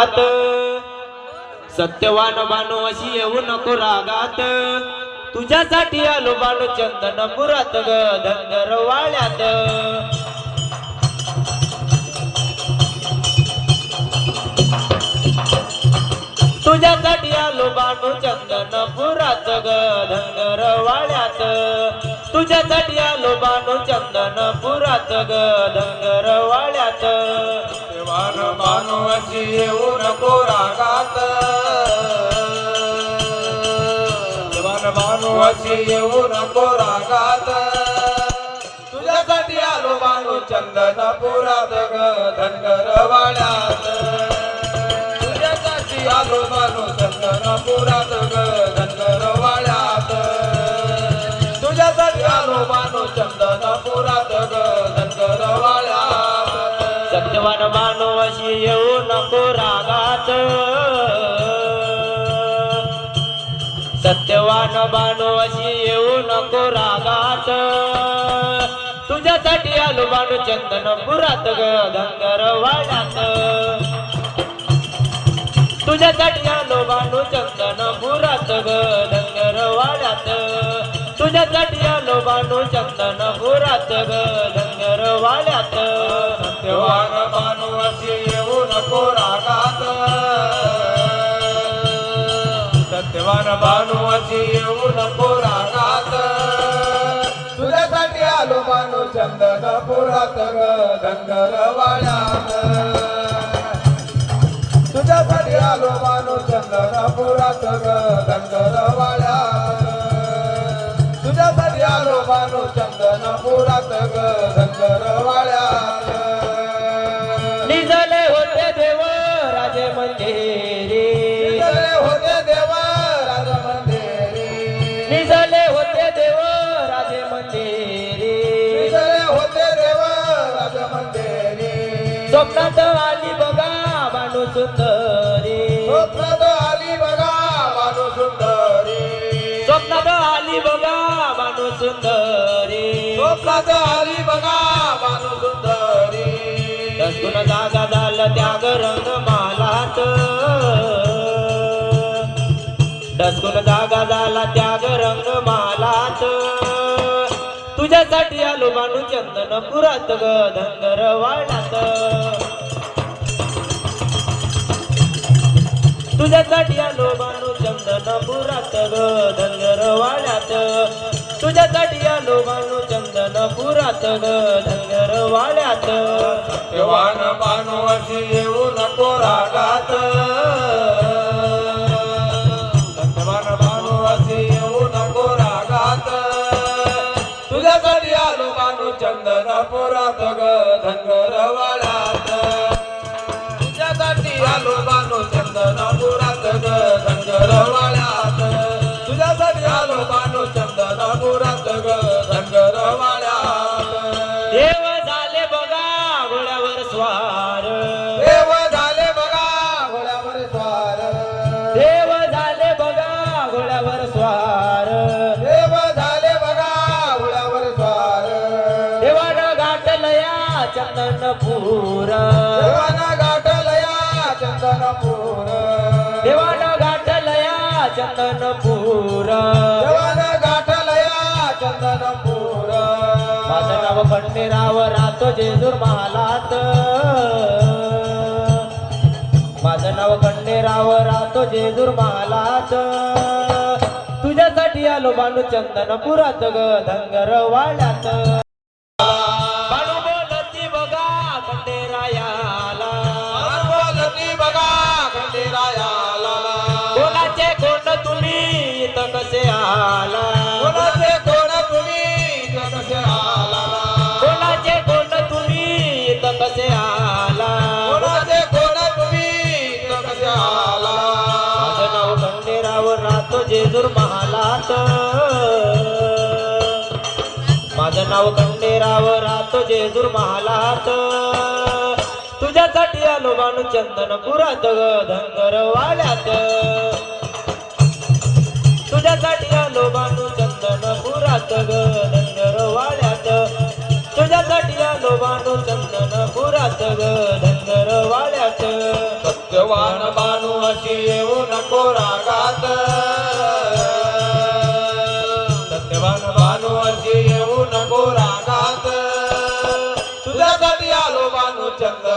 रागात. सत्यवान बानो अशी येऊ नको रागात. तुझ्यासाठी आलो बालो चंदन पुरात ग धनगर वाळ्यात. तुझ्यासाठी आलो बानो चंदनपुरात ग धनगर वाळ्यात. तुझ्यासाठी आलो बानो चंदनपुरात ग धनगर वाळ्यात. मानवाची येऊ नको रागात देवान बानो येऊ नको रागात तुझ्यासाठी आलो बानो चंदनपुरात ग धनगर. सत्यवान बानो अशी येऊ नको रागात. तुझ्यासाठी आलो बानो चंदनपुरात ग धनगर वाड्यात. तुझ्यासाठी आलो बानो चंदनपुरात ग धनगर वाड्यात. तुझ्यासाठी आलो बानो चंदनपुरात ग धनगर वाड्यात. देवान मानू सत्यवान बानू अशी येऊ नको रागात तुझ्यासाठी आलो मानू चंदन पुरात ग धनगर वाड्यात तुझ्यासाठी आलो मानू चंदन पुरात ग धनगर वाड्यात तुझ्यासाठी आलो मानू चंदन पुरात ग स्वप्नात आली बघा बाणू सुंदरी. स्वप्नात आली बघा मानू सुंदरी. स्वप्नात आली बघा बाणू सुंदरी. स्वप्नात आली बघा तुझ्यासाठी आलो बाणू चंदन पुरात ग धनगर वाड्यात तुझ्यासाठी आलो बाणू चंदन पुरात ग धनगर वाड्यात तुझ्यासाठी आलो बाणू चंदन पुरात ग धनगर वाड्यात देवान मानू अशी येऊ नको रागात. पुरात ग धनगर वाड्यात तुझ्यासाठी आलो मानू चंदन पुरात ग धनगर वाड्यात तुझ्यासाठी आलो मानू चंदन पुरात ग धनगर वाड्यात देव झाले बघा घोड्यावर स्वा चंदनपूर। देवाना गाठलया चंदनपूर। देवानं गाठलया चंदनपूर। देवाना गाठलया माझं नाव खंडेराव राहतो जेजूर महालात। माझं नाव खंडेराव राहतो जेजूर महालात। तुझ्यासाठी आलो बाणू चंदनपुरात ग धनगर वाड्यात। महालात. माझं नाव खंडेराव राहतो जेजूर महालात. तुझ्यासाठी आलो बाणू चंदनपुरात ग धनगर वाड्यात तुझ्यासाठी आलो बाणू चंदनपुरात ग धनगर वाड्यात तुझ्यासाठी आलो बाणू चंदनपुरात ग धनगर वाड्यात सत्यवान बाणू बानू अशी येऊ नको रागात. 깜짝